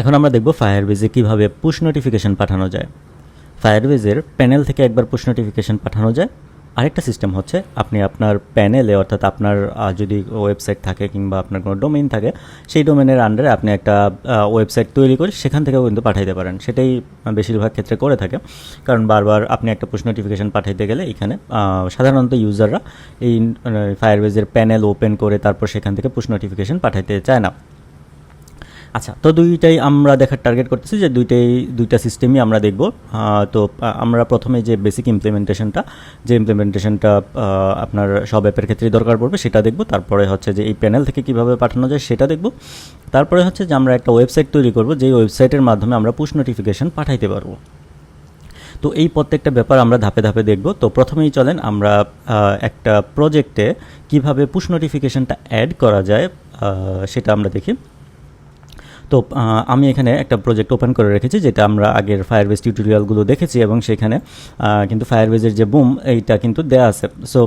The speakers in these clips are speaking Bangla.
এখন আমরা দেখব ফায়ারবেজে কীভাবে পুশ নোটিফিকেশন পাঠানো যায়। ফায়ারবেজের প্যানেল থেকে একবার পুশ নোটিফিকেশন পাঠানো যায়। আরেকটা সিস্টেম হচ্ছে আপনি আপনার প্যানেলে অর্থাৎ আপনার যদি ওয়েবসাইট থাকে কিংবা আপনার কোনো ডোমেইন থাকে, সেই ডোমেনের আন্ডারে আপনি একটা ওয়েবসাইট তৈরি করে সেখান থেকেও কিন্তু পাঠাইতে পারেন। সেটাই বেশিরভাগ ক্ষেত্রে করে থাকে। কারণ বারবার আপনি একটা পুশ নোটিফিকেশান পাঠাইতে গেলে এখানে সাধারণত ইউজাররা এই ফায়ারবেজের প্যানেল ওপেন করে তারপর সেখান থেকে পুশ নোটিফিকেশান পাঠাইতে চায় না। আচ্ছা তো দুইটাই আমরা দেখার টার্গেট করতেছি যে দুইটাই, দুইটা সিস্টেমই আমরা দেখব। তো আমরা প্রথমে যে বেসিক ইমপ্লিমেন্টেশনটা যে ইমপ্লিমেন্টেশনটা আপনার সব অ্যাপের ক্ষেত্রেই দরকার পড়বে, সেটা দেখব। তারপরে হচ্ছে যে এই প্যানেল থেকে কীভাবে পাঠানো যায়, সেটা দেখব। তারপরে হচ্ছে যে আমরা একটা ওয়েবসাইট তৈরি করব, যেই ওয়েবসাইটের মাধ্যমে আমরা পুশ নোটিফিকেশন পাঠাইতে পারব। তো এই প্রত্যেকটা ব্যাপার আমরা ধাপে ধাপে দেখব। তো প্রথমেই চলেন আমরা একটা প্রজেক্টে কীভাবে পুশ নোটিফিকেশনটা অ্যাড করা যায় সেটা আমরা দেখি। তো আমি এখানে একটা প্রজেক্ট ওপেন করে রেখেছি, যেটা আমরা আগের ফায়ারবেজ টিউটোরিয়ালগুলো দেখেছি এবং সেখানে কিন্তু ফায়ারবেজের যে বুম এইটা কিন্তু দেয়া আছে। সো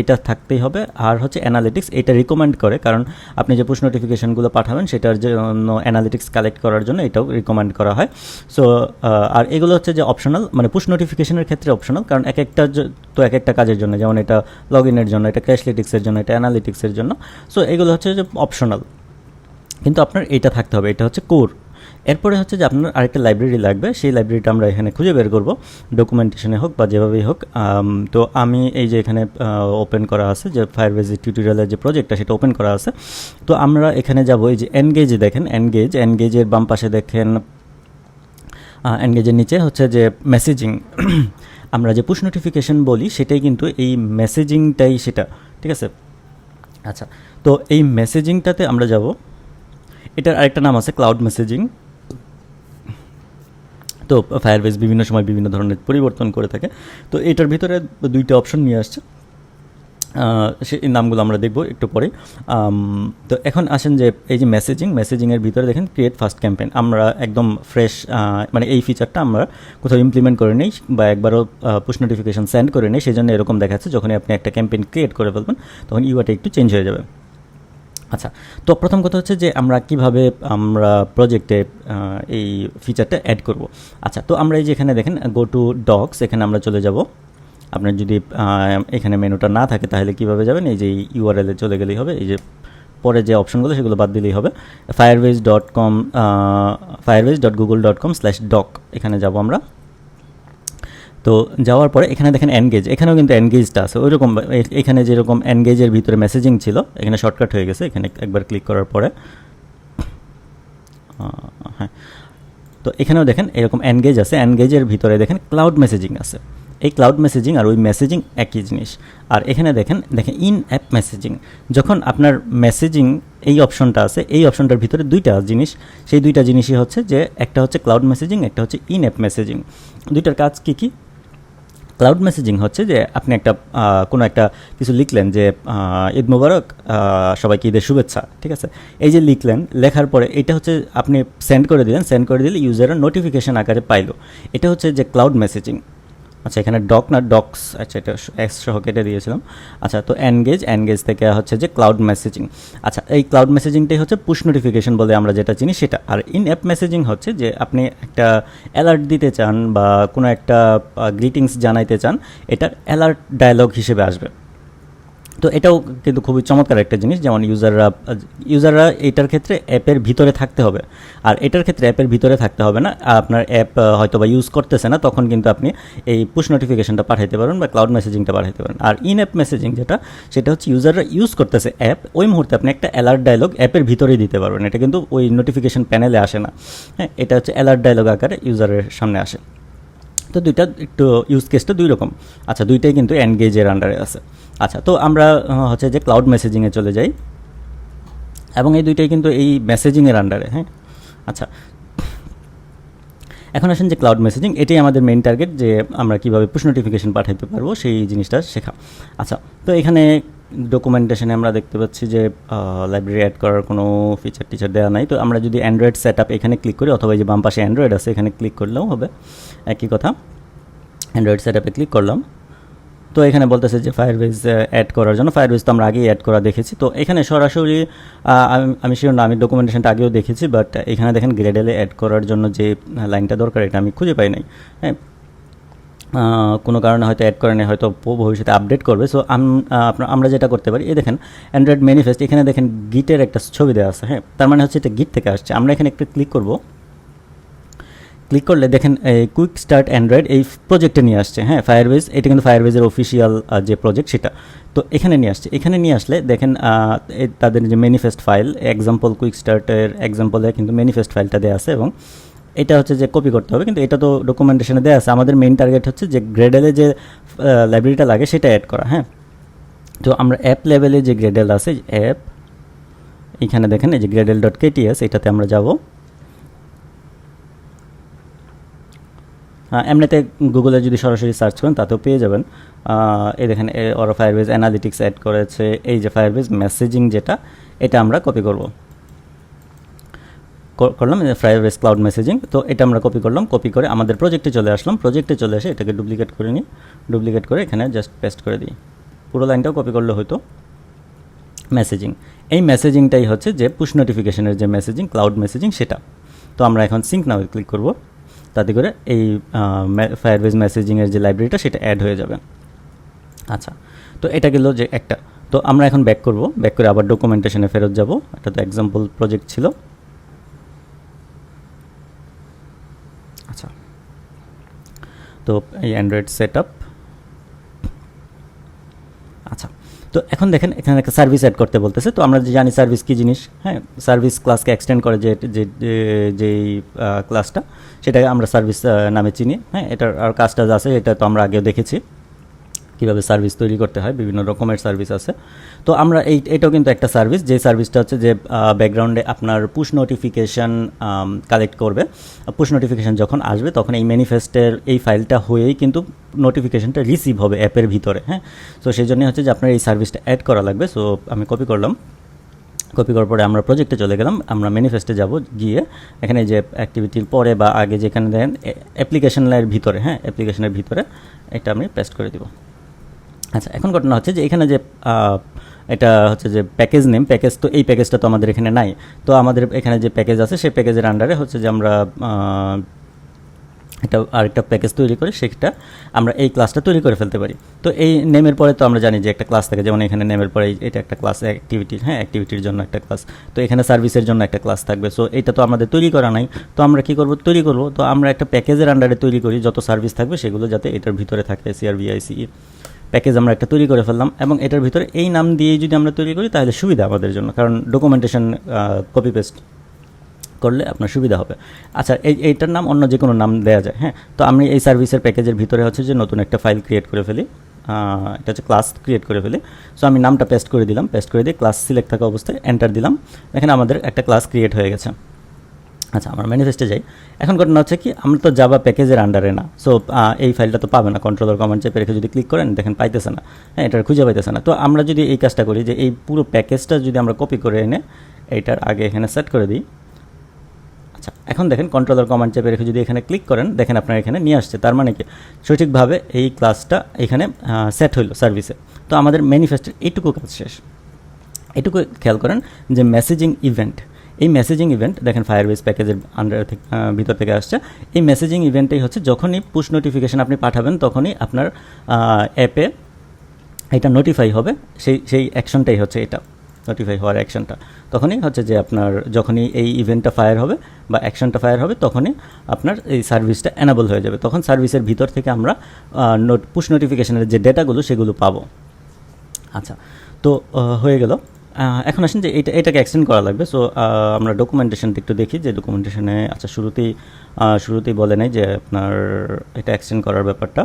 এটা থাকতেই হবে। আর হচ্ছে অ্যানালিটিক্স এটা রিকমেন্ড করে, কারণ আপনি যে পুশ নোটিফিকেশনগুলো পাঠাবেন, সেটার জন্য অ্যানালিটিক্স কালেক্ট করার জন্য এটাও রিকমেন্ড করা হয়। সো আর এগুলো হচ্ছে যে অপশনাল মানে পুশ নোটিফিকেশনের ক্ষেত্রে অপশনাল কারণ এক একটা তো এক একটা কাজের জন্য, যেমন এটা লগ ইনের জন্য, এটা ক্যাশলেটিক্সের জন্য, এটা অ্যানালিটিক্সের জন্য। সো এগুলো হচ্ছে যে অপশনাল কিন্তু আপনার এটা থাকতে হবে, এটা হচ্ছে কোর। এরপরে হচ্ছে যে আপনার আরেকটা লাইব্রেরি লাগবে, সেই লাইব্রেরিটা আমরা এখানে খুঁজে বের করব ডকুমেন্টেশনে হোক বা যেভাবেই হোক। তো আমি এই যে এখানে ওপেন করা আছে, যে ফায়ারবেজ টিউটোরিয়ালের যে প্রজেক্টটা সেটা ওপেন করা আছে। তো আমরা এখানে যাব, এই যে এনগেজ দেখেন এনগেজ এনগেজের বাম পাশে দেখেন এনগেজের নিচে হচ্ছে যে মেসেজিং আমরা যে পুশ নোটিফিকেশন বলি, সেটাই কিন্তু এই মেসেজিংটাই সেটা, ঠিক আছে? আচ্ছা তো এই মেসেজিংটাতে আমরা যাব। এটার আরেকটা নাম আছে ক্লাউড মেসেজিং তো ফায়ারবেস বিভিন্ন সময় বিভিন্ন ধরনের পরিবর্তন করে থাকে। তো এটার ভিতরে দুইটা অপশন নিয়ে আসছে। সে নামগুলো আমরা দেখব একটু পরে। তো এখন আসেন যে এই যে মেসেজিং মেসেজিংয়ের ভিতরে দেখেন ক্রিয়েট ফার্স্ট ক্যাম্পেইন আমরা একদম ফ্রেশ মানে এই ফিচারটা আমরা কোথাও ইমপ্লিমেন্ট করে নিই বা একবারও পুশ নোটিফিকেশান সেন্ড করে নিই। সেই জন্য এরকম দেখাচ্ছে, যখনই আপনি একটা ক্যাম্পেইন ক্রিয়েট করে ফেলবেন, তখন ইউআটা একটু চেঞ্জ হয়ে যাবে। আচ্ছা তো প্রথম কথা হচ্ছে যে আমরা কীভাবে আমরা প্রজেক্টে এই ফিচারটা অ্যাড করব। আচ্ছা তো আমরা এই যে এখানে দেখেন গো টু ডক্স এখানে আমরা চলে যাব। আপনার যদি এখানে মেনুটা না থাকে, তাহলে কীভাবে যাবেন? এই যে ইউআরএলে চলে গেলেই হবে। এই যে পরে যে অপশনগুলো সেগুলো বাদ দিলেই হবে। Firebase dot com Firebase dot Google dot com slash doc এখানে যাব আমরা। তো যাওয়ার পরে এখানে দেখেন এনগেজ এখানেও কিন্তু এনগেজটা আছে। ওইরকম এখানে যেরকম এনগেজের ভিতরে মেসেজিং ছিল, এখানে শর্টকাট হয়ে গেছে, এখানে একবার ক্লিক করার পরে। হ্যাঁ। তো এখানেও দেখেন এরকম এনগেজ আছে এনগেজের ভিতরে দেখেন ক্লাউড মেসেজিং আছে। এই ক্লাউড মেসেজিং আর ওই মেসেজিং একই জিনিস। আর এখানে দেখেন দেখেন ইন অ্যাপ মেসেজিং যখন আপনার মেসেজিং এই অপশনটা আছে, এই অপশনটার ভিতরে দুইটা জিনিস, সেই দুইটা জিনিসই হচ্ছে যে একটা হচ্ছে ক্লাউড মেসেজিং একটা হচ্ছে ইন অ্যাপ মেসেজিং দুইটার কাজ কী কী? ক্লাউড মেসেজিং হচ্ছে যে আপনি একটা কোনো একটা কিছু লিখলেন যে ঈদ মুবারক সবাইকে ঈদের শুভেচ্ছা, ঠিক আছে? এই যে লিখলেন, লেখার পরে এটা হচ্ছে আপনি সেন্ড করে দিলেন সেন্ড করে দিলে ইউজারের নোটিফিকেশান আকারে পাইল। এটা হচ্ছে যে ক্লাউড মেসেজিং আচ্ছা এখানে ডক না ডক্স আচ্ছা এটা এক্স সহ কেটে দিয়েছিলাম। আচ্ছা তো এনগেজ এনগেজ থেকে হচ্ছে যে ক্লাউড মেসেজিং আচ্ছা এই ক্লাউড মেসেজিংটাই হচ্ছে পুশ নোটিফিকেশন বলে আমরা যেটা চিনি, সেটা। আর ইন অ্যাপ মেসেজিং হচ্ছে যে আপনি একটা অ্যালার্ট দিতে চান বা কোনো একটা গ্রিটিংস জানাইতে চান, এটার অ্যালার্ট ডায়লগ হিসেবে আসবে। তো এটাও কিন্তু খুবই চমৎকার একটা জিনিস, যেমন ইউজাররা ইউজাররা এটার ক্ষেত্রে অ্যাপের ভিতরে থাকতে হবে। আর এটার ক্ষেত্রে অ্যাপের ভিতরে থাকতে হবে না। আপনার অ্যাপ হয়তো বা ইউজ করতেছে না, তখন কিন্তু আপনি এই পুশ নোটিফিকেশনটা পাঠাইতে পারেন বা ক্লাউড মেসেজিংটা পাঠাইতে পারেন আর ইন অ্যাপ মেসেজিং যেটা, সেটা হচ্ছে ইউজাররা ইউজ করতেছে অ্যাপ, ওই মুহূর্তে আপনি একটা অ্যালার্ট ডায়লগ অ্যাপের ভিতরেই দিতে পারবেন। এটা কিন্তু ওই নোটিফিকেশন প্যানেলে আসে না। হ্যাঁ এটা হচ্ছে অ্যালার্ট ডায়লগ আকারে ইউজারের সামনে আসে। তো দুইটা একটু ইউজ কেসটা দুই রকম। আচ্ছা দুইটাই কিন্তু এনগেজের আন্ডারে আছে। আচ্ছা তো আমরা হচ্ছে যে ক্লাউড মেসেজিংয়ে চলে যাই। এবং এই দুইটাই কিন্তু এই মেসেজিংয়ের আন্ডারে হ্যাঁ? আচ্ছা এখন আসেন যে ক্লাউড মেসেজিং এটাই আমাদের মেইন টার্গেট যে আমরা কীভাবে পুশ নোটিফিকেশন পাঠাতে পারব, সেই জিনিসটা শেখা। আচ্ছা তো এখানে ডকুমেন্টেশনে আমরা দেখতে পাচ্ছি যে লাইব্রেরি অ্যাড করার কোনো ফিচার টিচার দেওয়া নাই। তো আমরা যদি অ্যান্ড্রয়েড সেট এখানে ক্লিক করি, অথবা এই যে বাম পাশে অ্যান্ড্রয়েড আছে, এখানে ক্লিক করলেও হবে। একই কথা। অ্যান্ড্রয়েড সেট ক্লিক করলাম। তো এখানে বলতেছে যে ফায়ারবেজ অ্যাড করার জন্য। ফায়ারবেজ তো আমরা আগেই অ্যাড করা দেখেছি। তো এখানে সরাসরি আমি শিওর না, আমি ডকুমেন্টেশনটা আগেও দেখেছি বাট এখানে দেখেন গ্রেডেলে অ্যাড করার জন্য যে লাইনটা দরকার, এটা আমি খুঁজে পাই নাই। হ্যাঁ কোনো কারণে হয়তো অ্যাড করে হয়তো ভবিষ্যতে আপডেট করবে। সো আমরা যেটা করতে পারি, এই দেখেন অ্যান্ড্রয়েড ম্যানিফেস্ট এখানে দেখেন গিটের একটা ছবি দেওয়া আছে হ্যাঁ? তার মানে হচ্ছে এটা গিট থেকে আসছে। আমরা এখানে একটু ক্লিক করব। ক্লিক করলে দেখেন, এই কুইক স্টার্ট অ্যান্ড্রয়েড এই প্রজেক্টে নিয়ে আসছে হ্যাঁ? ফায়ারবেজ এটা কিন্তু ফায়ারবেজের অফিসিয়াল যে প্রজেক্ট সেটা। তো এখানে নিয়ে আসছে। এখানে নিয়ে আসলে দেখেন তাদের যে ম্যানিফেস্ট ফাইল এক্সাম্পল কুইক স্টার্টের এক্সাম্পলে কিন্তু ম্যানিফেস্ট ফাইলটা দেওয়া আছে এবং এটা হচ্ছে যে কপি করতে হবে, কিন্তু এটা তো ডকুমেন্টেশনে দেওয়া আছে। আমাদের মেইন টার্গেট হচ্ছে যে গ্রেডেলে যে লাইব্রেরিটা লাগে সেটা অ্যাড করা হ্যাঁ? তো আমরা অ্যাপ লেভেলে যে গ্রেডেল আছে অ্যাপ এখানে দেখেন, এই যে গ্রেডেল ডট কেটিএস এটাতে আমরা যাব। এমনিতে গুগলে যদি সরাসরি সার্চ করেন, তাতেও পেয়ে যাবেন। এই দেখেন ওরা ফায়ারবেজ অ্যানালিটিক্স অ্যাড করেছে। এই যে ফায়ারবেজ মেসেজিং যেটা, এটা আমরা কপি করব। কর- করলাম ফায়ারবেজ ক্লাউড মেসেজিং তো এটা আমরা কপি করলাম কপি করে আমাদের প্রজেক্টে চলে আসলাম। প্রজেক্টে চলে এসে এটাকে ডুপ্লিকেট করে নিই। ডুপ্লিকেট করে এখানে জাস্ট পেস্ট করে দিই। পুরো লাইনটাও কপি করলে হয়তো মেসেজিং এই মেসেজিংটাই হচ্ছে যে পুশ নোটিফিকেশনের যে মেসেজিং ক্লাউড মেসেজিং সেটা। তো আমরা এখন সিঙ্ক নাও ক্লিক করব। তাতে করে এই ফায়ারবেজ মেসেজিংয়ের যে লাইব্রেরিটা সেটা অ্যাড হয়ে যাবে। আচ্ছা। তো এটা গেল যে একটা। তো আমরা এখন ব্যাক করব। ব্যাক করে আবার ডকুমেন্টেশনে ফেরত যাব। এটা তো এক্সাম্পল প্রজেক্ট ছিল আচ্ছা তো এই অ্যান্ড্রয়েড সেট আচ্ছা তো এখন দেখেন এখানে একটা সার্ভিস অ্যাড করতে বলতেছে। তো আমরা জানি সার্ভিস কী জিনিস হ্যাঁ সার্ভিস ক্লাসকে এক্সটেন্ড করে যে, যে- যেই ক্লাসটা সেটাকে আমরা সার্ভিস নামে চিনি। হ্যাঁ এটার আর কাজটা আছে, এটা তো আমরা আগেও দেখেছি। কীভাবে সার্ভিস তৈরি করতে হয়, বিভিন্ন রকমের সার্ভিস আছে। তো আমরা এই, এটাও কিন্তু একটা সার্ভিস, যে সার্ভিসটা হচ্ছে যে ব্যাকগ্রাউন্ডে আপনার পুশ নোটিফিকেশান কালেক্ট করবে। পুশ নোটিফিকেশান যখন আসবে, তখন এই ম্যানিফেস্টের এই ফাইলটা হয়েই কিন্তু নোটিফিকেশানটা রিসিভ হবে অ্যাপের ভিতরে হ্যাঁ? তো সেই জন্য হচ্ছে যে আপনার এই সার্ভিসটা অ্যাড করা লাগবে। সো আমি কপি করলাম। কপি করার পরে আমরা প্রজেক্টে চলে গেলাম। আমরা ম্যানিফেস্টে যাব গিয়ে, এখানে যে অ্যাক্টিভিটির পরে বা আগে যেখানে দেখেন অ্যাপ্লিকেশনের ভিতরে হ্যাঁ? অ্যাপ্লিকেশনের ভিতরে, এটা আমি পেস্ট করে দিব। আচ্ছা এখন ঘটনা হচ্ছে যে এখানে যে এটা হচ্ছে যে প্যাকেজ নেম প্যাকেজ তো এই প্যাকেজটা তো আমাদের এখানে নাই। তো আমাদের এখানে যে প্যাকেজ আছে, সেই প্যাকেজের আন্ডারে হচ্ছে যে আমরা একটা আরেকটা প্যাকেজ তৈরি করে, সেটা আমরা এই ক্লাসটা তৈরি করে ফেলতে পারি। তো এই নেমের পরে তো আমরা জানি যে একটা ক্লাস থাকে, যেমন এখানে নেমের পরে এটা একটা ক্লাস অ্যাক্টিভিটির হ্যাঁ অ্যাক্টিভিটির জন্য একটা ক্লাস তো এখানে সার্ভিসের জন্য একটা ক্লাস থাকবে। সো এটা তো আমাদের তৈরি করা নাই। তো আমরা কি করব? তৈরি করব। তো আমরা একটা প্যাকেজের আন্ডারে তৈরি করি, যত সার্ভিস থাকবে, সেগুলো যাতে এটার ভিতরে থাকে সিআরবিআইসি প্যাকেজ আমরা একটা তৈরি করে ফেললাম এবং এটার ভিতরে এই নাম দিয়েই যদি আমরা তৈরি করি, তাহলে সুবিধা আমাদের জন্য। কারণ ডকুমেন্টেশন কপি পেস্ট করলে আপনার সুবিধা হবে। আচ্ছা এই, এইটার নাম অন্য যে কোনো নাম দেওয়া যায় হ্যাঁ? তো আমি এই সার্ভিসের প্যাকেজের ভিতরে হচ্ছে যে নতুন একটা ফাইল ক্রিয়েট করে ফেলি। এটা হচ্ছে ক্লাস ক্রিয়েট করে ফেলি। সো আমি নামটা পেস্ট করে দিলাম পেস্ট করে দিয়ে ক্লাস সিলেক্ট থাকা অবস্থায় এন্টার দিলাম। এখানে আমাদের একটা ক্লাস ক্রিয়েট হয়ে গেছে। আচ্ছা আমরা ম্যানিফেস্টে যাই। এখন ঘটনা হচ্ছে কি, আমরা তো জাবা প্যাকেজের আন্ডারে না। সো এই ফাইলটা তো পাবে না কন্ট্রোলার কমান্ড চেপে রেখে যদি ক্লিক করেন, দেখেন পাইতেছে না। হ্যাঁ এটা খুঁজে পাইতেছে না। তো আমরা যদি এই কাজটা করি যে এই পুরো প্যাকেজটা যদি আমরা কপি করে এনে এইটার আগে এখানে সেট করে দিই। আচ্ছা এখন দেখেন কন্ট্রোলার কমান্ড চেপে রেখে যদি এখানে ক্লিক করেন, দেখেন আপনার এখানে নিয়ে আসছে। তার মানে কি? সঠিকভাবে এই ক্লাসটা এখানে সেট হইল সার্ভিসে তো আমাদের ম্যানিফেস্টের এইটুকু কাজ শেষ। এটুকু খেয়াল করেন যে মেসেজিং ইভেন্ট এই মেসেজিং ইভেন্ট দেখেন ফায়ারবেস প্যাকেজের আন্ডার থেকে ভিতর থেকে আসছে। এই মেসেজিং ইভেন্টটাই হচ্ছে যখনই পুশ নোটিফিকেশান আপনি পাঠাবেন, তখনই আপনার অ্যাপে এটা নোটিফাই হবে। সেই সেই অ্যাকশনটাই হচ্ছে এটা নোটিফাই হওয়ার অ্যাকশনটা তখনই হচ্ছে যে আপনার যখনই এই ইভেন্টটা ফায়ার হবে বা অ্যাকশনটা ফায়ার হবে, তখনই আপনার এই সার্ভিসটা অ্যানাবল হয়ে যাবে। তখন সার্ভিসের ভিতর থেকে আমরা নোট পুশ নোটিফিকেশনের যে ডেটাগুলো সেগুলো পাবো। আচ্ছা তো হয়ে গেল। এখন আসেন যে এটা এটাকে এক্সটেন্ড করা লাগবে। সো আমরা ডকুমেন্টেশনটা একটু দেখি যে ডকুমেন্টেশনে আচ্ছা শুরুতেই শুরুতেই বলে নাই যে আপনার এটা এক্সটেন্ড করার ব্যাপারটা।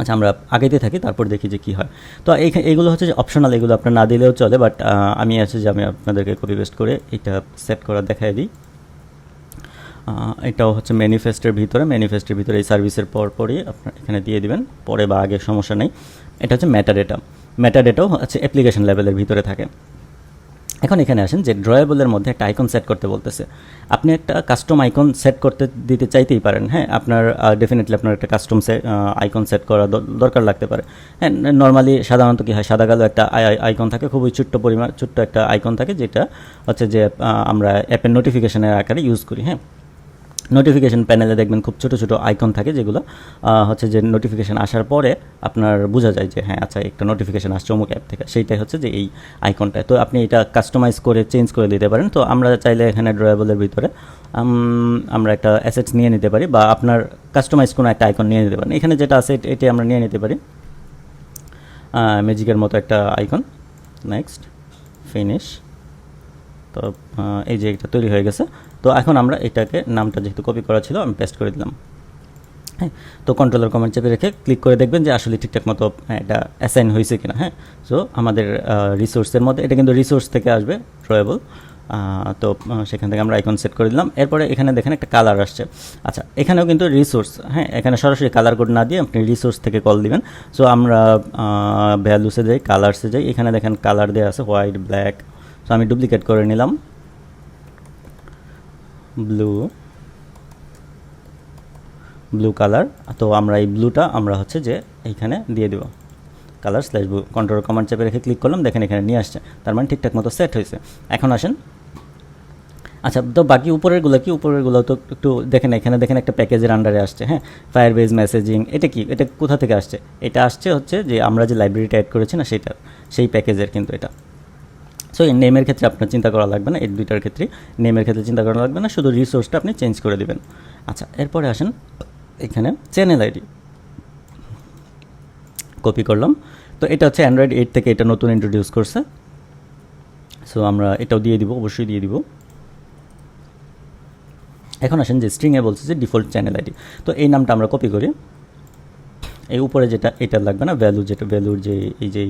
আচ্ছা আমরা আগেতে থাকি, তারপর দেখি যে কী হয়। তো এই এইগুলো হচ্ছে যে অপশনাল এগুলো আপনার না দিলেও চলে বাট আমি আছে যে আমি আপনাদেরকে কপি পেস্ট করে এটা সেট করা দেখাই দিই। এটাও হচ্ছে ম্যানিফেস্টের ভিতরে। ম্যানিফেস্টের ভিতরে এই সার্ভিসের পর পরই আপনার এখানে দিয়ে দিবেন। পরে বা আগে সমস্যা নেই। এটা হচ্ছে ম্যাটার ডেটা ম্যাটা ডেটাও হচ্ছে অ্যাপ্লিকেশন লেভেলের ভিতরে থাকে। এখন এখানে আসেন যে ড্রয়েবলের মধ্যে একটা আইকন সেট করতে বলতেছে। আপনি একটা কাস্টম আইকন সেট করতে দিতে চাইতেই পারেন হ্যাঁ? আপনার ডেফিনেটলি আপনার একটা কাস্টম আইকন সেট করা দরকার লাগতে পারে। হ্যাঁ নর্মালি সাধারণত কি হয়, সাদা কালো একটা আইকন থাকে, খুবই ছোট্ট পরিমাণ, ছোট্ট একটা আইকন থাকে, যেটা হচ্ছে যে আমরা অ্যাপের নোটিফিকেশনের আকারে ইউজ করি হ্যাঁ? নোটিফিকেশন প্যানেলে দেখবেন খুব ছোটো ছোটো আইকন থাকে যেগুলো হচ্ছে যে নোটিফিকেশান আসার পরে আপনার বোঝা যায় যে হ্যাঁ আচ্ছা একটা নোটিফিকেশান আসছে অমুক অ্যাপ থেকে। সেইটাই হচ্ছে যে এই আইকনটা তো আপনি এটা কাস্টমাইজ করে চেঞ্জ করে দিতে পারেন। তো আমরা চাইলে এখানে ড্রয়েবলের ভিতরে আমরা একটা অ্যাসেটস নিয়ে নিতে পারি বা আপনার কাস্টমাইজ কোনো একটা আইকন নিয়ে নিতে পারেন। এখানে যেটা আছে এট- আমরা নিয়ে নিতে পারি। ম্যাজিকের মতো একটা আইকন নেক্সট ফিনিশ তো এই যে এটা তৈরি হয়ে গেছে। তো এখন আমরা এটাকে নামটা যেহেতু কপি করা ছিল আমি পেস্ট করে দিলাম। হ্যাঁ তো কন্ট্রোলার কমেন্ট চেপে রেখে ক্লিক করে দেখবেন যে আসলে ঠিকঠাক মতো হ্যাঁ, এটা অ্যাসাইন হয়েছে কিনা হ্যাঁ। সো আমাদের রিসোর্সের মধ্যে এটা কিন্তু রিসোর্স থেকে আসবে ড্রয়েবল তো সেখান থেকে আমরা আইকন সেট করে দিলাম। এরপরে এখানে দেখেন একটা কালার আসছে। আচ্ছা এখানেও কিন্তু রিসোর্স হ্যাঁ এখানে সরাসরি কালার কোড না দিয়ে আপনি রিসোর্স থেকে কল দিবেন। সো আমরা ভ্যালুসে যাই কালার্সে যাই এখানে দেখেন কালার দেওয়া আছে হোয়াইট ব্ল্যাক সো আমি ডুপ্লিকেট করে নিলাম। ব্লু ব্লু কালার তো আমরা এই ব্লুটা আমরা হচ্ছে যে এইখানে দিয়ে দেবো। Colour slash blue control command চেপে রেখে ক্লিক করলাম, দেখেন এখানে নিয়ে আসছে। তার মানে ঠিকঠাক মতো সেট হয়েছে। এখন আসেন। আচ্ছা তো বাকি উপরেরগুলো কি? উপরেরগুলো তো একটু দেখেন, এখানে দেখেন একটা প্যাকেজের আন্ডারে আসছে হ্যাঁ? ফায়ার বেজ মেসেজিং এটা কি? এটা কোথা থেকে আসছে? এটা আসছে হচ্ছে যে আমরা যে লাইব্রেরিটা অ্যাড করেছি না সেটার সেই প্যাকেজের কিন্তু এটা। সো এই নেমের ক্ষেত্রে আপনার চিন্তা করা লাগবে না, এই দুইটার ক্ষেত্রে নেমের ক্ষেত্রে চিন্তা করা লাগবে না, শুধু রিসোর্সটা আপনি চেঞ্জ করে দেবেন। আচ্ছা এরপরে আসেন এখানে চ্যানেল আইডি কপি করলাম। তো এটা হচ্ছে অ্যান্ড্রয়েড এইট থেকে এটা নতুন ইন্ট্রোডিউস করছে। সো আমরা এটাও দিয়ে দিব, অবশ্যই দিয়ে দিব। এখন আসেন যে স্ট্রিংয়ে বলছে যে ডিফল্ট চ্যানেল আইডি তো এই নামটা আমরা কপি করি। এই উপরে যেটা, এটা লাগবে না ভ্যালু যেটা ভ্যালুর যে, এই যে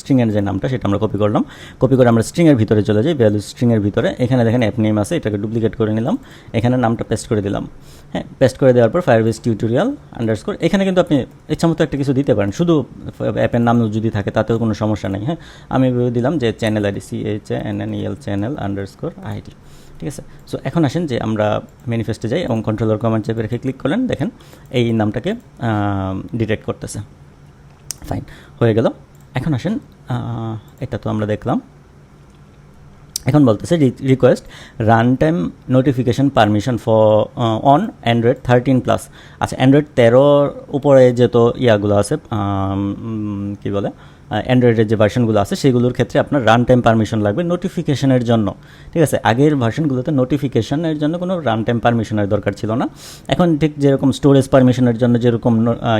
স্ট্রিংয়ের যে নামটা সেটা আমরা কপি করলাম। কপি করে আমরা স্ট্রিংয়ের ভিতরে চলে যাই ভ্যালু স্ট্রিংয়ের ভিতরে। এখানে দেখেন অ্যাপ নেম আছে, এটাকে ডুপ্লিকেট করে নিলাম। এখানে নামটা পেস্ট করে দিলাম। হ্যাঁ পেস্ট করে দেওয়ার পর ফায়ারবেস টিউটোরিয়াল আন্ডারস্কোর এখানে কিন্তু আপনি ইচ্ছা মতো একটা কিছু দিতে পারেন। শুধু অ্যাপের নাম যদি থাকে, তাতেও কোনো সমস্যা নেই। হ্যাঁ আমি দিলাম যে channel ID C H N N E L channel underscore ID ঠিক আছে? সো এখন আসেন যে আমরা ম্যানিফেস্টে যাই এবং কন্ট্রোলার কমান্ড চেপে রেখে ক্লিক করলেন। দেখেন, এই নামটাকে ডিটেক্ট করতেছে। ফাইন হয়ে গেল। এখন আসেন এটা তো আমরা দেখলাম। এখন বলতেছে request runtime notification permission for on Android thirteen plus আচ্ছা অ্যান্ড্রয়েড তেরোর উপরে যে তো ইয়াগুলো আছে কি বলে? অ্যান্ড্রয়েডের যে ভার্সনগুলো আছে, সেগুলোর ক্ষেত্রে আপনার রান টাইম পারমিশন লাগবে নোটিফিকেশনের জন্য। ঠিক আছে? আগের ভার্সনগুলোতে নোটিফিকেশনের জন্য কোনো রান টাইম পারমিশনের দরকার ছিল না। এখন ঠিক যেরকম স্টোরেজ পারমিশনের জন্য যেরকম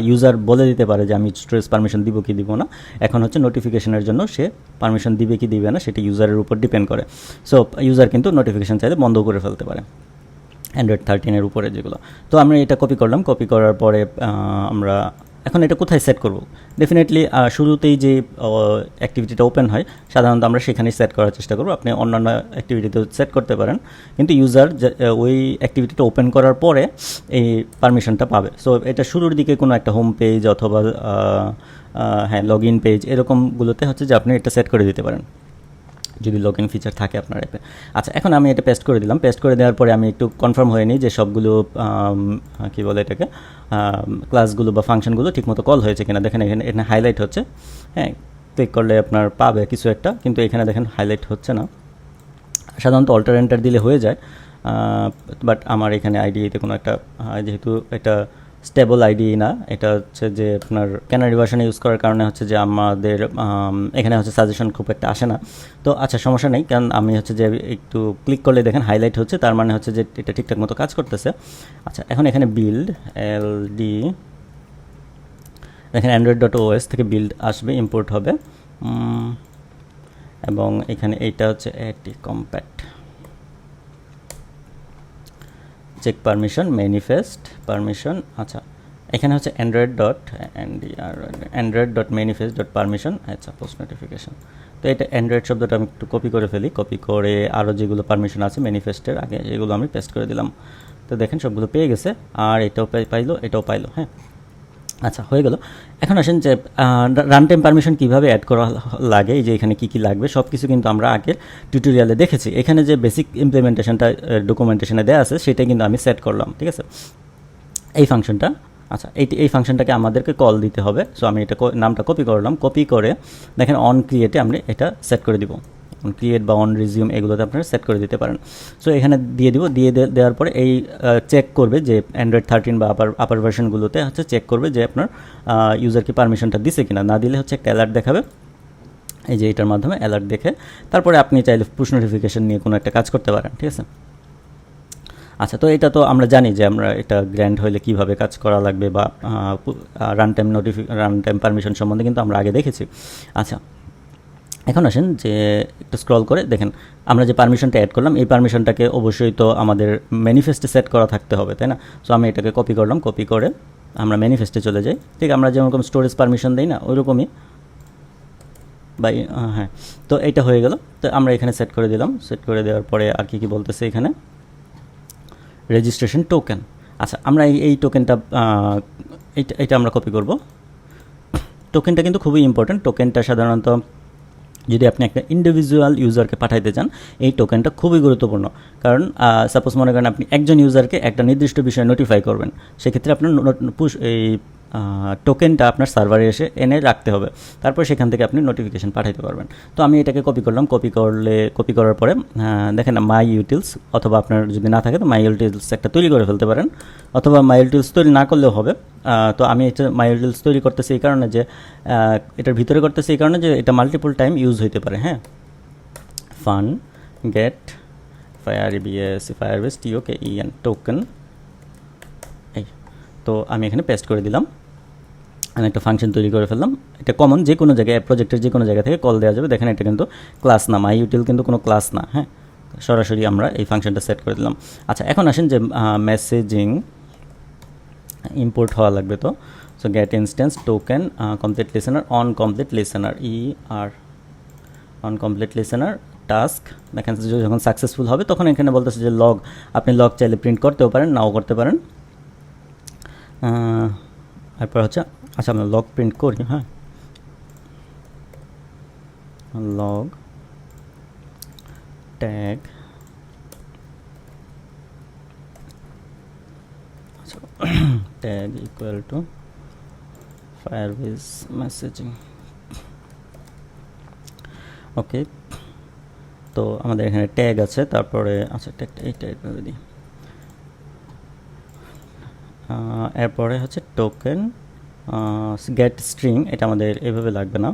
ইউজার বলে দিতে পারে যে, আমি স্টোরেজ পারমিশন দিব কি দিব না? এখন হচ্ছে নোটিফিকেশনের জন্য সে পারমিশন দিবে কি দিবে না, সেটা ইউজারের উপর ডিপেন্ড করে। সো ইউজার কিন্তু নোটিফিকেশন চাইলে বন্ধ করে ফেলতে পারে। অ্যান্ড্রয়েড থার্টিনের উপরে যেগুলো। তো আমরা এটা কপি করলাম। কপি করার পরে আমরা এখন এটা কোথায় সেট করব? ডেফিনেটলি শুরুতেই যে অ্যাক্টিভিটিটা ওপেন হয়, সাধারণত আমরা সেখানেই সেট করার চেষ্টা করব। আপনি অন্যান্য অ্যাক্টিভিটিতেও সেট করতে পারেন। কিন্তু ইউজার ওই অ্যাক্টিভিটিটা ওপেন করার পরে এই পারমিশনটা পাবে। সো এটা শুরুর দিকে কোনো একটা হোম পেজ অথবা হ্যাঁ লগ ইন পেজ এরকমগুলোতে হচ্ছে যে, আপনি এটা সেট করে দিতে পারেন। যদি লগ ইন ফিচার থাকে আপনার অ্যাপে আচ্ছা এখন আমি এটা পেস্ট করে দিলাম। পেস্ট করে দেওয়ার পরে আমি একটু কনফার্ম হয়ে নিই যে সবগুলো কী বলে এটাকে ক্লাসগুলো বা ফাংশনগুলো ঠিকমতো কল হয়েছে কিনা। দেখেন এখানে এখানে হাইলাইট হচ্ছে। হ্যাঁ ক্লিক করলে আপনার পাবে কিছু একটা, কিন্তু এখানে দেখেন হাইলাইট হচ্ছে না। সাধারণত অল্টার এন্টার দিলে হয়ে যায়। বাট আমার এখানে আইডিতে কোনো একটা যেহেতু এটা স্টেবল আইডি না, এটা হচ্ছে যে আপনার ক্যানারি ভার্সন ইউজ করার কারণে হচ্ছে যে আমাদের এখানে হচ্ছে সাজেশন খুব একটা আসে না। তো আচ্ছা সমস্যা নেই, কারণ আমি হচ্ছে যে একটু ক্লিক করলে দেখেন হাইলাইট হচ্ছে, তার মানে হচ্ছে যে এটা ঠিকঠাক মতো কাজ করতেছে। আচ্ছা এখন এখানে বিল্ড এল ডি দেখেন অ্যান্ড্রয়েড ডট ওএস থেকে বিল্ড আসবে ইম্পোর্ট হবে। এবং এখানে এইটা হচ্ছে এটি compat check permission manifest permission আচ্ছা। এখানে হচ্ছে অ্যান্ড্রয়েড ডট আর Android dot manifest dot permission আচ্ছা পোস্ট নোটিফিকেশন তো এটা অ্যান্ড্রয়েড শব্দটা আমি একটু কপি করে ফেলি। কপি করে আরও যেগুলো পারমিশন আছে ম্যানিফেস্টের আগে, এগুলো আমি পেস্ট করে দিলাম। তো দেখেন সবগুলো পেয়ে গেছে, আর এটাও পাই- পাইলো, এটাও পাইলো হ্যাঁ। আচ্ছা হয়ে গেল। এখন আসেন যে রান টাইম পারমিশন কীভাবে অ্যাড করা লাগে যে এখানে কী কী লাগবে সব কিছু কিন্তু আমরা আগের টিউটোরিয়ালে দেখেছি। এখানে যে বেসিক ইমপ্লিমেন্টেশনটা ডকুমেন্টেশনে দেওয়া আছে, সেটা কিন্তু আমি সেট করলাম, ঠিক আছে? এই ফাংশনটা আচ্ছা এই এই ফাংশনটাকে আমাদেরকে কল দিতে হবে। সো আমি এটা নামটা কপি করলাম। কপি করে, দেখেন অন ক্রিয়েটে আমরা এটা সেট করে দিব। ক্রিয়েট বা অন রিজিউম এগুলোতে আপনারা সেট করে দিতে পারেন। সো এখানে দিয়ে দিব, দিয়ে দেওয়ার পরে এই চেক করবে যে অ্যান্ড্রয়েড থার্টিন বা আপার আপার ভার্সনগুলোতে হচ্ছে চেক করবে যে আপনার ইউজারকে পারমিশনটা দিছে কিনা। না দিলে হচ্ছে একটা অ্যালার্ট দেখাবে। এই যে এটার মাধ্যমে অ্যালার্ট দেখে তারপরে আপনি চাইলে পুশ নোটিফিকেশন নিয়ে কোনো একটা কাজ করতে পারেন, ঠিক আছে? আচ্ছা তো এটা তো আমরা জানি যে আমরা এটা গ্র্যান্ড হলে কীভাবে কাজ করা লাগবে বা run time notify run time permission সম্বন্ধে কিন্তু আমরা আগে দেখেছি। আচ্ছা এখন আসেন যে একটু স্ক্রল করে দেখেন আমরা যে পারমিশনটা অ্যাড করলাম এই পারমিশনটাকে অবশ্যই তো আমাদের ম্যানিফেস্টে সেট করা থাকতে হবে তাই না? সো আমি এটাকে কপি করলাম কপি করে আমরা ম্যানিফেস্টে চলে যাই। ঠিক আমরা যেরকম স্টোরেজ পারমিশন দিই না ওইরকমই বা ই- আহ, হ্যাঁ তো এটা হয়ে গেল। তো আমরা এখানে সেট করে দিলাম সেট করে দেওয়ার পরে আর কি কি বলতেছে এখানে? রেজিস্ট্রেশন টোকেন আচ্ছা আমরা এই এই টোকেনটা এটা আমরা কপি করব। টোকেনটা কিন্তু খুবই ইম্পর্ট্যান্ট টোকেনটা সাধারণত যদি আপনি একটা ইন্ডিভিজুয়াল ইউজারকে পাঠাইতে চান, এই টোকেনটা খুবই গুরুত্বপূর্ণ। কারণ সাপোজ মনে করেন আপনি একজন ইউজারকে একটা নির্দিষ্ট বিষয়ে নোটিফাই করবেন, সেক্ষেত্রে আপনার এই টোকেনটা আপনার সার্ভারে এসে এনে রাখতে হবে। তারপর সেখান থেকে আপনি নোটিফিকেশন পাঠাইতে পারবেন। তো আমি এটাকে কপি করলাম। কপি করলে কপি করার পরে দেখেন মাই ইউটিলস অথবা আপনার যদি না থাকে, তো মাই ইউটিলস একটা তৈরি করে ফেলতে পারেন। অথবা মাই ইউটিলস তৈরি না করলেও হবে। তো আমি এটা মাই ইউটিলস তৈরি করতেছি এই কারণে যে এটার ভিতরে করতেছি এই কারণে যে, এটা মাল্টিপল টাইম ইউজ হইতে পারে হ্যাঁ? Fun get fire BS Firebase T O K E N token তো আমি এখানে পেস্ট করে দিলাম। আমি একটা ফাংশন তৈরি করে ফেললাম। এটা কমন যে কোনো জায়গায় প্রজেক্টের যে কোনো জায়গা থেকে কল দেওয়া যাবে। দেখেন এটা কিন্তু ক্লাস না মাই ইউটিল কিন্তু কোনো ক্লাস না হ্যাঁ? সরাসরি আমরা এই ফাংশনটা সেট করে দিলাম। আচ্ছা এখন আসেন যে মেসেজিং ইম্পোর্ট হওয়া লাগবে তো। So get instance token complete listener on complete listener E R on complete listener task দেখেন, যখন সাকসেসফুল হবে, তখন এখানে বলতেছে যে লগ আপনি লগ চাইলে প্রিন্ট করতেও পারেন, নাও করতে পারেন। আহ, তারপর হচ্ছে আচ্ছা আমরা লগ প্রিন্ট করি হ্যাঁ? Log tag tag equal to Firebase messaging okay তো আমাদের এখানে ট্যাগ আছে তারপরে আচ্ছা ট্যাগটা এই টাইপের দিই এরপরে হচ্ছে টোকেন গেট স্ট্রিং এটা আমাদের এভাবে লাগবে না।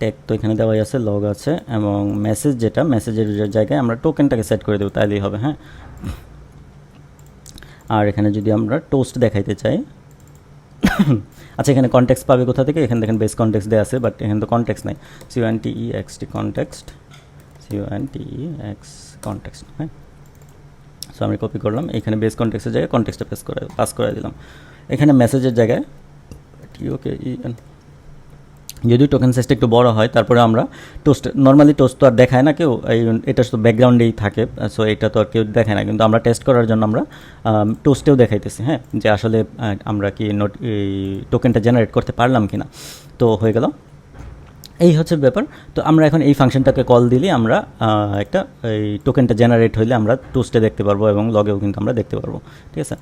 ট্যাগ তো এখানে দেওয়াই আছে লগ আছে, এবং মেসেজ যেটা মেসেজের জায়গায় আমরা টোকেনটাকে সেট করে দেবো, তাইলেই হবে হ্যাঁ? আর এখানে যদি আমরা টোস্ট দেখাইতে চাই আচ্ছা এখানে কনটেক্সট পাবে কোথা থেকে? এখানে দেখেন বেস কনটেক্সট দেওয়া আছে বাট এখানে তো কনটেক্সট নাই। C O N T E X T context C O N T E X context হ্যাঁ? সো আমি কপি করলাম। এখানে বেস কনটেক্সটের জায়গায় কনটেক্সটে পেস করে পাস করে দিলাম। এখানে মেসেজের জায়গায় ওকে ই যদি টোকেন সাইজটা একটু বড় হয়, তারপরে আমরা টোস্ট নর্মালি টোস্ট তো আর দেখায় না কেউ, এই এটা তো ব্যাকগ্রাউন্ডেই থাকে সো এটা তো আর কেউ দেখায় না। কিন্তু আমরা টেস্ট করার জন্য আমরা টোস্টেও দেখাইতেছি হ্যাঁ? যে আসলে আমরা কি নোট এই টোকেনটা জেনারেট করতে পারলাম কি না তো হয়ে গেল। এই হচ্ছে ব্যাপার। তো আমরা এখন এই ফাংশনটাকে কল দিলে আমরা একটা এই টোকেনটা জেনারেট হইলে আমরা টোস্টে দেখতে পারব এবং লগেও কিন্তু আমরা দেখতে পারব। ঠিক আছে?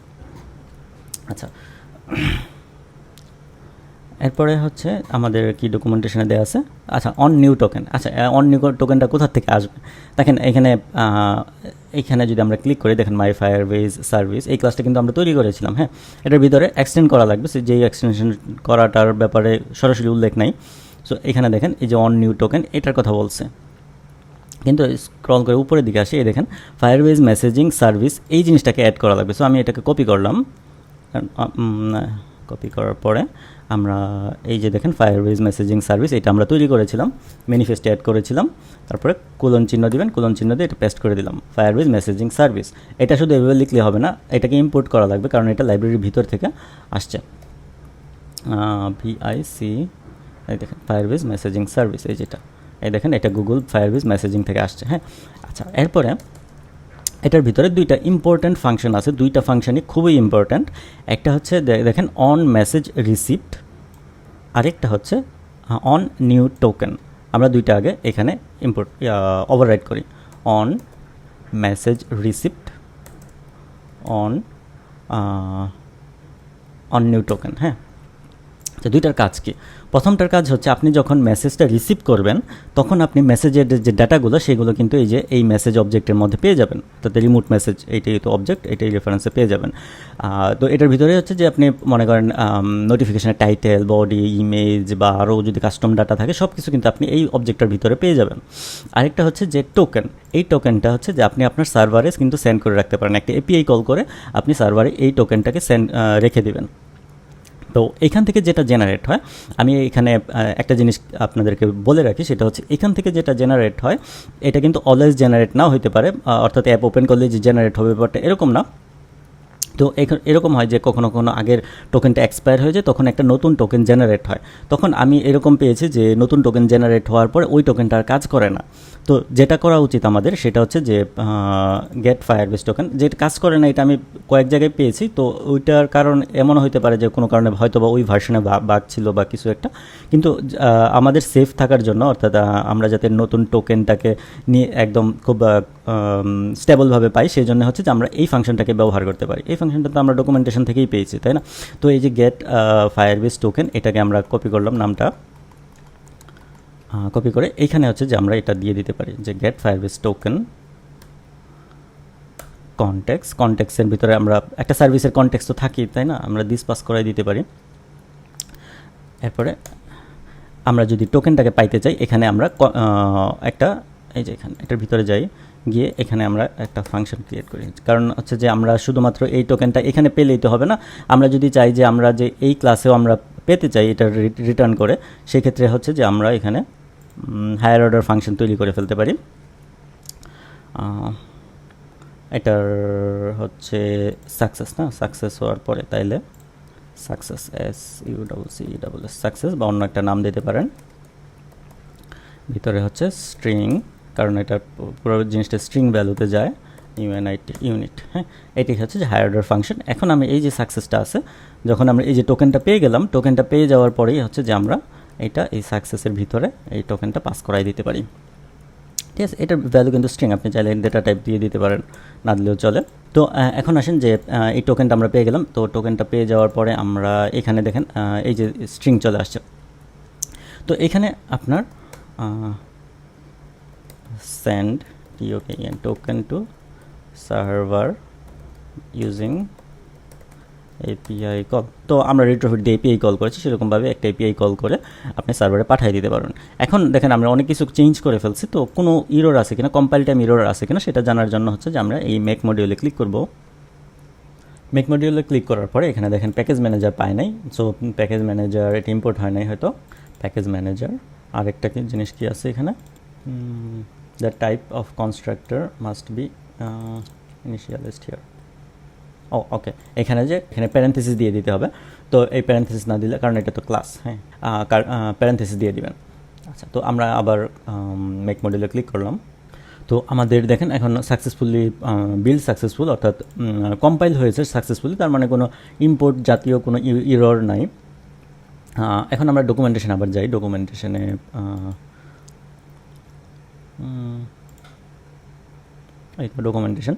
আচ্ছা। এরপরে হচ্ছে আমাদের কি ডকুমেন্টেশনে দেওয়া আছে? আচ্ছা অন নিউ টোকেন আচ্ছা অন নিউ টোকেনটা কোথার থেকে আসবে? দেখেন এখানে আহ, এইখানে যদি আমরা ক্লিক করি দেখেন মাই ফায়ার বেজ সার্ভিস এই ক্লাসটা কিন্তু আমরা তৈরি করেছিলাম হ্যাঁ? এটার ভিতরে এক্সটেন্ড করা লাগবে। যেই এক্সটেনশন করাটার ব্যাপারে সরাসরি উল্লেখ নাই। সো এখানে দেখেন, এই যে অন নিউ টোকেন এটার কথা বলছে। কিন্তু স্ক্রল করে উপরের দিকে আসি, এই দেখেন ফায়ারবেজ মেসেজিং সার্ভিস এই জিনিসটাকে অ্যাড করা লাগবে। সো আমি এটাকে কপি করলাম। কপি করার পরে আমরা এই যে দেখেন ফায়ারবেজ মেসেজিং সার্ভিস এটা আমরা তৈরি করেছিলাম ম্যানিফেস্টে অ্যাড করেছিলাম। তারপরে কুলন চিহ্ন দিবেন কুলন চিহ্ন দিয়ে এটা পেস্ট করে দিলাম ফায়ারবেজ মেসেজিং সার্ভিস এটা শুধু এভাবে লিখলে হবে না, এটাকে ইম্পোর্ট করা লাগবে, কারণ এটা লাইব্রেরির ভিতর থেকে আসছে। ভিআইসি এই দেখেন ফায়ারবেজ মেসেজিং সার্ভিস এই যেটা। এই দেখেন, এটা গুগল ফায়ারবেজ মেসেজিং থেকে আসছে হ্যাঁ? আচ্ছা এরপরে এটার ভিতরে দুইটা ইম্পর্ট্যান্ট ফাংশন আছে। দুইটা ফাংশনই খুবই ইম্পর্ট্যান্ট একটা হচ্ছে দেখেন অন মেসেজ রিসিপ্ট আরেকটা হচ্ছে অন নিউ টোকেন আমরা দুইটা আগে এখানে ইম্পোর্ট ওভাররাইড করি। On message receipt on on new token হ্যাঁ? তো দুইটার কাজ কি? প্রথমটার কাজ হচ্ছে আপনি যখন মেসেজটা রিসিভ করবেন, তখন আপনি মেসেজের যে ডাটাগুলো সেগুলো কিন্তু এই যে, এই মেসেজ অবজেক্টের মধ্যে পেয়ে যাবেন। তাতে রিমোট মেসেজ এইটাই তো অবজেক্ট এটাই রেফারেন্সে পেয়ে যাবেন। তো এটার ভিতরে হচ্ছে যে, আপনি মনে করেন নোটিফিকেশনের টাইটেল বডি ইমেজ বা আরও যদি কাস্টম ডাটা থাকে সব কিছু কিন্তু আপনি এই অবজেক্টটার ভিতরে পেয়ে যাবেন। আরেকটা হচ্ছে যে টোকেন এই টোকেনটা হচ্ছে যে, আপনি আপনার সার্ভারে কিন্তু সেন্ড করে রাখতে পারেন। একটা এপিআই কল করে আপনি সার্ভারে এই টোকেনটাকে সেন্ড রেখে দিবেন। তো এখান থেকে যেটা জেনারেট হয়, আমি এখানে একটা জিনিস আপনাদেরকে বলে রাখি, সেটা হচ্ছে এখান থেকে যেটা জেনারেট হয়, এটা কিন্তু অলওয়েজ জেনারেট নাও হতে পারে অর্থাৎ অ্যাপ ওপেন করলে যে জেনারেট হবে বাট এরকম না। তো এরকম হয় যে কখনো কখনো আগের টোকেনটা এক্সপায়ার হয়ে যায়, তখন একটা নতুন টোকেন জেনারেট হয়। তখন আমি এরকম পেয়েছি যে নতুন টোকেন জেনারেট হওয়ার পরে ওই টোকেনটা আর কাজ করে না। তো যেটা করা উচিত আমাদের সেটা হচ্ছে যে গেট ফায়ার বেস টোকেন যেটা কাজ করে না, এটা আমি কয়েক জায়গায় পেয়েছি, তো ওইটার কারণ এমনও হতে পারে যে, কোনো কারণে হয়তো বা ওই ভার্সনে বাগ ছিল বা কিছু একটা। কিন্তু আমাদের সেফ থাকার জন্য, অর্থাৎ আমরা যাতে নতুন টোকেনটাকে নিয়ে একদম খুব স্টেবলভাবে পাই, সেই জন্য হচ্ছে যে, আমরা এই ফাংশনটাকে ব্যবহার করতে পারি। এই ফাংশনটা তো আমরা ডকুমেন্টেশন থেকেই পেয়েছি, তাই না? তো এই যে গেট ফায়ার বেস টোকেন এটাকে আমরা কপি করলাম নামটা। কপি করে এইখানে হচ্ছে যে আমরা এটা দিয়ে দিতে পারি যে গেট ফায়ারবেস টোকেন কনটেক্স কনটেক্সের ভিতরে আমরা একটা সার্ভিসের কনটেক্স তো থাকি, তাই না? আমরা দিস পাস করাই দিতে পারি। এরপরে আমরা যদি টোকেনটাকে পাইতে চাই, এখানে আমরা একটা, এই যে এখানে, এটার ভিতরে যাই, গিয়ে এখানে আমরা একটা ফাংশন ক্রিয়েট করি। কারণ হচ্ছে যে আমরা শুধুমাত্র এই টোকেনটা এখানে পেলেই তো হবে না। আমরা যদি চাই যে আমরা যে এই ক্লাসেও আমরা পেতে চাই এটা রিটার্ন করে, সেক্ষেত্রে হচ্ছে যে আমরা এখানে হায়ার অর্ডার ফাংশন তৈরি করে ফেলতে পারি। এটার হচ্ছে সাকসেস না? সাকসেস হওয়ার পরে তাইলে success S U double C double S success বা অন্য একটা নাম দিতে পারেন। ভিতরে হচ্ছে স্ট্রিং কারণ এটা পুরো জিনিসটা স্ট্রিং ভ্যালুতে যায়। ইউএনআইটি ইউনিট হ্যাঁ? এটি হচ্ছে যে হায়ার অর্ডার ফাংশন এখন আমি এই যে সাকসেসটা আছে, যখন আমরা এই যে টোকেনটা পেয়ে গেলাম টোকেনটা পেয়ে যাওয়ার পরেই হচ্ছে যে আমরা এটা এই সাকসেসের ভিতরে এই টোকেনটা পাস করাই দিতে পারি। ঠিক আছে? এটার ভ্যালু কিন্তু স্ট্রিং আপনি চাইলে ডেটা টাইপ দিয়ে দিতে পারেন, না দিলেও চলে। তো এখন আসেন যে এই টোকেনটা আমরা পেয়ে গেলাম, তো টোকেনটা পেয়ে যাওয়ার পরে আমরা এখানে দেখেন এই যে স্ট্রিং চলে আসছে। তো এখানে আপনার send T O K token to server using API call তো আমরা রিট্রোফিট দিয়ে এপিআই কল করেছি, সেরকমভাবে একটা এপিআই কল করে আপনি সার্ভারে পাঠিয়ে দিতে পারবেন এখন দেখেন আমরা অনেক কিছু চেঞ্জ করে ফেলছি, তো কোনো ইরোর আছে কিনা কম্পাইল টাইম ইরোর আছে কিনা, সেটা জানার জন্য হচ্ছে যে আমরা এই মেক মডিউলে ক্লিক করব। মেক মডিউলে ক্লিক করার পরে এখানে দেখেন প্যাকেজ ম্যানেজার পায় নাই। সো প্যাকেজ ম্যানেজার এটা ইম্পোর্ট হয় নাই হয়তো। প্যাকেজ ম্যানেজার আরেকটা জিনিস কি আছে এখানে? The type of constructor must be initialised here oh okay এখানে যে, এখানে প্যারেন্থেসিস দিয়ে দিতে হবে। তো এই প্যারেন্থেসিস না দিলে, কারণ এটা তো ক্লাস হ্যাঁ? প্যারেন্থেসিস দিয়ে দিবেন। আচ্ছা তো আমরা আবার মেক মডেলে ক্লিক করলাম। তো আমাদের দেখেন, এখন সাকসেসফুলি বিল সাকসেসফুল অর্থাৎ কম্পাইল হয়েছে সাকসেসফুলি তার মানে কোনো ইম্পোর্ট জাতীয় কোনো ইরর নাই। এখন আমরা ডকুমেন্টেশন আবার যাই। ডকুমেন্টেশনে এই ডকুমেন্টেশন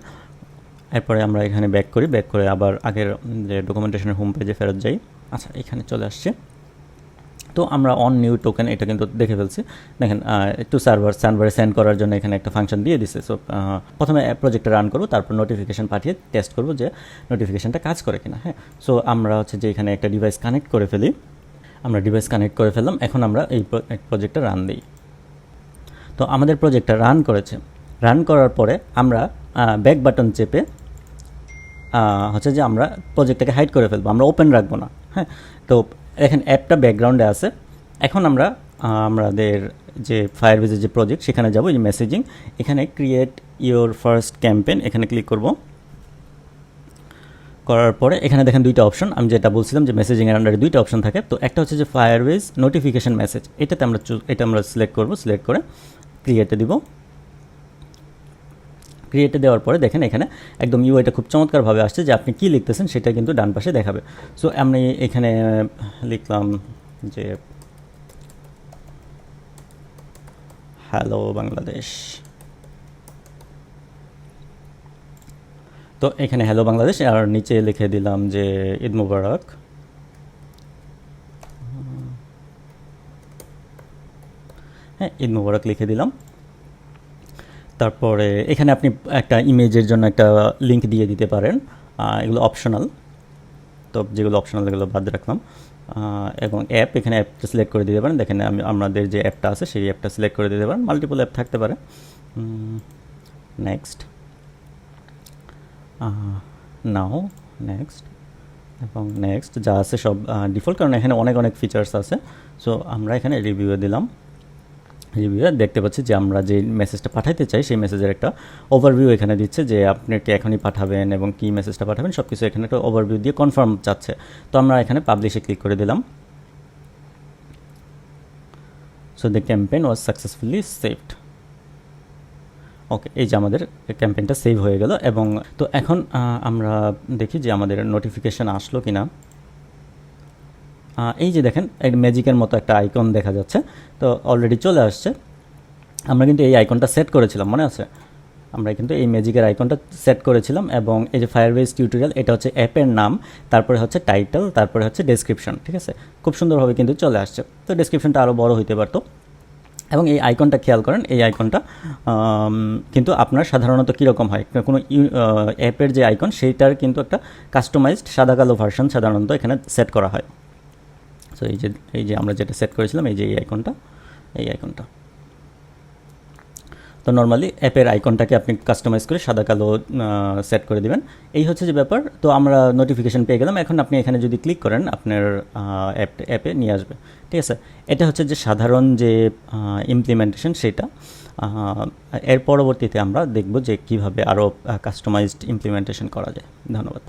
এরপরে আমরা এখানে ব্যাক করি ব্যাক করে আবার আগের যে ডকুমেন্টেশনের হোম পেজে ফেরত যাই। আচ্ছা এখানে চলে আসছে। তো আমরা অন নিউ টোকেন এটা কিন্তু দেখে ফেলছি। দেখেন একটু সার্ভার সার্ভারে সেন্ড করার জন্য এখানে একটা ফাংশন দিয়ে দিছে। সো প্রথমে প্রজেক্টটা রান করব, তারপর নোটিফিকেশান পাঠিয়ে টেস্ট করব যে নোটিফিকেশানটা কাজ করে কিনা হ্যাঁ। সো আমরা হচ্ছে যে এখানে একটা ডিভাইস কানেক্ট করে ফেলি। আমরা ডিভাইস কানেক্ট করে ফেললাম, এখন আমরা এই প্রজেক্টটা রান দিই। তো আমাদের প্রজেক্টটা রান করেছে। রান করার পরে আমরা ব্যাক বাটন চেপে হচ্ছে যে আমরা প্রজেক্টটাকে হাইড করে ফেলব। আমরা ওপেন রাখব না হ্যাঁ? তো দেখেন অ্যাপটা ব্যাকগ্রাউন্ডে আছে। এখন আমরা আমাদের যে ফায়ারবেজের যে প্রজেক্ট সেখানে যাব, এই যে মেসেজিং এখানে ক্রিয়েট ইওর ফার্স্ট ক্যাম্পেন এখানে ক্লিক করব। করার পরে এখানে দেখেন দুইটা অপশন আমি যেটা বলছিলাম যে মেসেজিংয়ের আন্ডারে দুইটা অপশন থাকে। তো একটা হচ্ছে যে ফায়ারওয়েজ নোটিফিকেশন মেসেজ এটাতে আমরা এটা আমরা সিলেক্ট করব সিলেক্ট করে ক্রিয়েটে দিব। ক্রিয়েটে দেওয়ার পরে দেখেন এখানে একদম ইউআইটা খুব চমৎকারভাবে আসছে যে আপনি কী লিখতেছেন সেটা কিন্তু ডান পাশে দেখাবে। সো আমি এখানে লিখলাম যে হ্যালো বাংলাদেশ তো এখানে হ্যালো বাংলাদেশ আর নিচে লিখে দিলাম যে ঈদ মুবারক হ্যাঁ ঈদ মুবারক লিখে দিলাম। তারপরে এখানে আপনি একটা ইমেজের জন্য একটা লিঙ্ক দিয়ে দিতে পারেন। এগুলো অপশনাল তো যেগুলো অপশনাল এগুলো বাদ রাখলাম। এবং অ্যাপ এখানে অ্যাপটা সিলেক্ট করে দিতে পারেন। দেখেন, আমি, আমাদের যে অ্যাপটা আছে, সেই অ্যাপটা সিলেক্ট করে দিতে পারেন। মাল্টিপল অ্যাপ থাকতে পারে। নেক্সট নাও নেক্সট এবং নেক্সট যা আছে সব ডিফল্ট কারণ এখানে অনেক অনেক ফিচার্স আছে। সো আমরা এখানে রিভিউ দিলাম। রিভিউয়ে দেখতে পাচ্ছি যে আমরা যে মেসেজটা পাঠাইতে চাই সেই মেসেজের একটা ওভারভিউ এখানে দিচ্ছে যে আপনি আপনাকে এখনই পাঠাবেন এবং কী মেসেজটা পাঠাবেন সব কিছু এখানে একটা ওভারভিউ দিয়ে কনফার্ম চাচ্ছে। তো আমরা এখানে পাবলিশে ক্লিক করে দিলাম। So the campaign was successfully saved okay এই যে আমাদের ক্যাম্পেইনটা সেভ হয়ে গেল এবং তো এখন আমরা দেখি যে আমাদের নোটিফিকেশান আসলো কি না আহ, এই যে দেখেন এক ম্যাজিকের মতো একটা আইকন দেখা যাচ্ছে। তো অলরেডি চলে আসছে। আমরা কিন্তু এই আইকনটা সেট করেছিলাম, মনে আছে? আমরা কিন্তু এই ম্যাজিকের আইকনটা সেট করেছিলাম এবং এই যে ফায়ারবেস টিউটোরিয়াল এটা হচ্ছে অ্যাপের নাম, তারপরে হচ্ছে টাইটেল তারপরে হচ্ছে ডেসক্রিপশন ঠিক আছে? খুব সুন্দরভাবে কিন্তু চলে আসছে। তো ডেসক্রিপশনটা আরও বড় হইতে পারতো। এবং এই আইকনটা খেয়াল করেন, এই আইকনটা কিন্তু আপনার সাধারণত কীরকম হয়? কোনো অ্যাপের যে আইকন, সেইটার কিন্তু একটা কাস্টমাইজড সাদা কালো ভার্সন সাধারণত এখানে সেট করা হয়। সো এই যে এই যে আমরা যেটা সেট করেছিলাম, এই যে এই আইকনটা এই আইকনটা তো নর্মালি অ্যাপের আইকনটাকে আপনি কাস্টমাইজ করে সাদা, কালো সেট করে দিবেন। এই হচ্ছে যে ব্যাপার। তো আমরা নোটিফিকেশন পেয়ে গেলাম। এখন আপনি এখানে যদি ক্লিক করেন, আপনার অ্যাপ অ্যাপে নিয়ে আসবে। ঠিক আছে? এটা হচ্ছে যে সাধারণ যে ইমপ্লিমেন্টেশন সেটা। এর পরবর্তীতে আমরা দেখব যে কীভাবে আরও কাস্টমাইজড ইমপ্লিমেন্টেশন করা যায়। ধন্যবাদ।